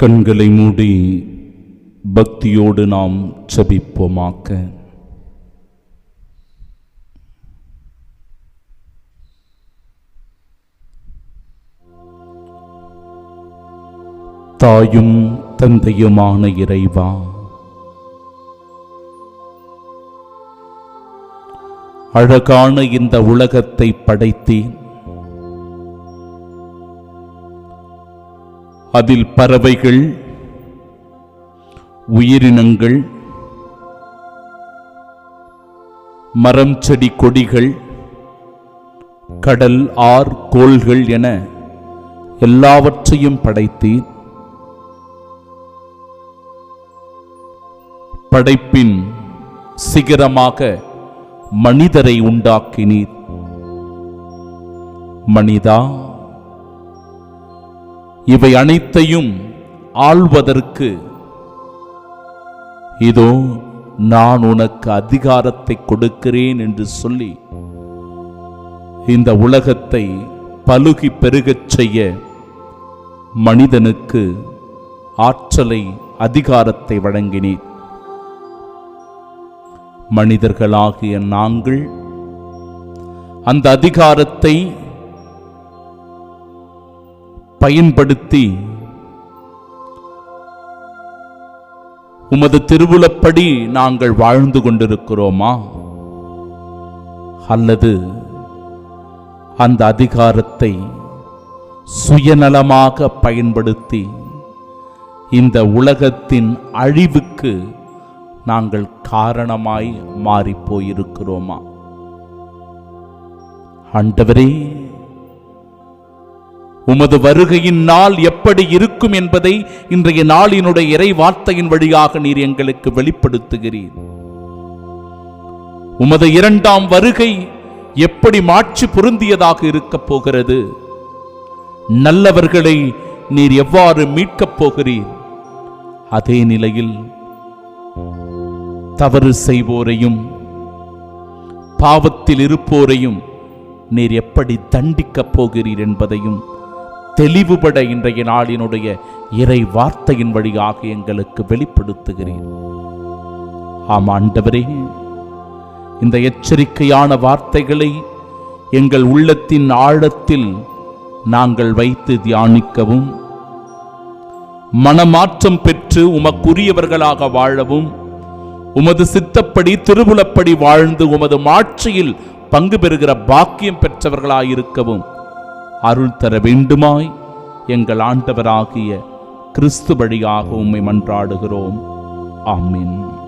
கண்களை மூடி பக்தியோடு நாம் செபிப்போமாக்க தாயும் தந்தையுமான இறைவா அழகான இந்த உலகத்தை படைத்தேன். அதில் பறவைகள் உயிரினங்கள் மரம் செடி கொடிகள் கடல் ஆர் கோள்கள் என எல்லாவற்றையும் படைத்தீர். படைப்பின் சிகரமாக மனிதரை உண்டாக்கினீர். மனிதா இவை அனைத்தையும் ஆள்வதற்கு. இதோ நான் உனக்கு அதிகாரத்தை கொடுக்கிறேன் என்று சொல்லி இந்த உலகத்தை பலுகி பெருகச் செய்ய மனிதனுக்கு ஆற்றலை அதிகாரத்தை வழங்கினேன். மனிதர்களாகிய நாங்கள் அந்த அதிகாரத்தை பயன்படுத்தி உமது திருவுளப்படி நாங்கள் வாழ்ந்து கொண்டிருக்கிறோமா? அல்லது அந்த அதிகாரத்தை சுயநலமாக பயன்படுத்தி இந்த உலகத்தின் அழிவுக்கு நாங்கள் காரணமாய் மாறிப்போயிருக்கிறோமா ஆண்டவரே உமது வருகையின் நாள் எப்படி இருக்கும் என்பதை இன்றைய நாளினுடைய இறை வார்த்தையின் வழியாக நீர் எங்களுக்கு வெளிப்படுத்துகிறீர். உமது இரண்டாம் வருகை எப்படி மாட்சி பொருந்தியதாக இருக்கப் போகிறது? நல்லவர்களை நீர் எவ்வாறு மீட்கப் போகிறீர்? அதே நிலையில் தவறு செய்வோரையும் பாவத்தில் இருப்போரையும் நீர் எப்படி தண்டிக்கப் போகிறீர் என்பதையும் தெளிவுபட இன்றைய நாளினுடைய இறை வார்த்தையின் வழியாக எங்களுக்கு வெளிப்படுத்துகிறேன் ஆம் ஆண்டவரே. இந்த எச்சரிக்கையான வார்த்தைகளை எங்கள் உள்ளத்தின் ஆழத்தில் நாங்கள் வைத்து தியானிக்கவும் மனமாற்றம் பெற்று உமக்குரியவர்களாக வாழவும் உமது சித்தப்படி திருவுளப்படி வாழ்ந்து உமது மாட்சியில் பங்கு பெறுகிற பாக்கியம் பெற்றவர்களாயிருக்கவும் அருள் தர வேண்டுமாய் எங்கள் ஆண்டவராகிய கிறிஸ்து வழியாக உம்மை மன்றாடுகிறோம். ஆமீன்.